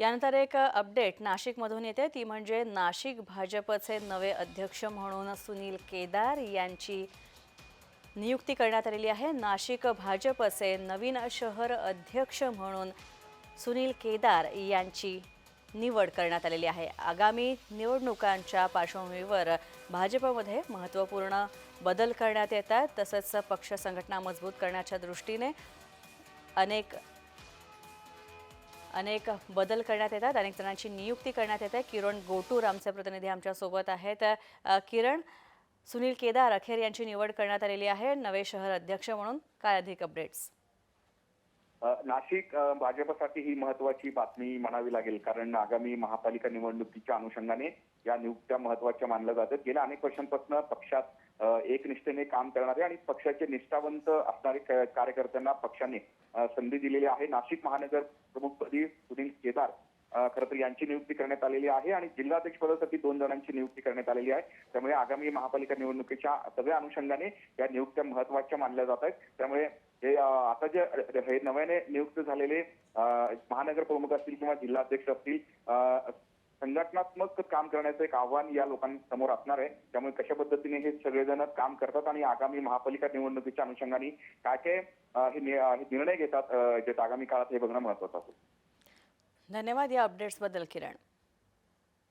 यानंतर एक अपडेट नाशिकमधून येते. ती म्हणजे नाशिक भाजपचे नवे अध्यक्ष म्हणून सुनील केदार यांची नियुक्ती करण्यात आलेली आहे. नाशिक भाजपचे नवीन शहर अध्यक्ष म्हणून सुनील केदार यांची निवड करण्यात आलेली आहे. आगामी निवडणुकांच्या पार्श्वभूमीवर भाजपमध्ये महत्त्वपूर्ण बदल करण्यात येतात. तसंच पक्ष संघटना मजबूत करण्याच्या दृष्टीने अनेक अनेक बदल करण्यात येतात. अनेक जणांची नियुक्ती करण्यात येते. किरण गोटूर आमचे प्रतिनिधी आमच्यासोबत आहेत. किरण सुनील केदार अखेर यांची निवड करण्यात आलेली आहे. नवे शहर अध्यक्ष म्हणून. काय अधिक अपडेट्स नाशिक भाजपसाठी ही महत्वाची बातमी म्हणावी लागेल. कारण आगामी महापालिका निवडणुकीच्या अनुषंगाने या नियुक्त्या महत्त्वाच्या मानल्या जातात. गेल्या अनेक वर्षांपासून पक्षात एकनिष्ठेने काम करणारे आणि पक्षाचे निष्ठावंत असणारे कार्यकर्त्यांना पक्षाने संधी दिलेली आहे. नाशिक महानगर प्रमुखपदी सुनील केदार खरं तर यांची नियुक्ती करण्यात आलेली आहे आणि जिल्हाध्यक्ष पदासाठी दोन जणांची नियुक्ती करण्यात आलेली आहे. त्यामुळे आगामी महापालिका निवडणुकीच्या सगळ्या अनुषंगाने या नियुक्त्या महत्त्वाच्या मानल्या जात आहेत. त्यामुळे हे आता जे हे नव्याने नियुक्त झालेले महानगर प्रमुख असतील किंवा जिल्हाध्यक्ष असतील संघटनात्मक काम करण्याचं एक आव्हान या लोकांसमोर असणार आहे. त्यामुळे कशा पद्धतीने हे सगळेजण काम करतात आणि आगामी महापालिका निवडणुकीच्या अनुषंगाने काय काय हे निर्णय घेतात जे आगामी काळात हे बघणं महत्वाचं असेल. धन्यवाद या अपडेट्सबद्दल किरण.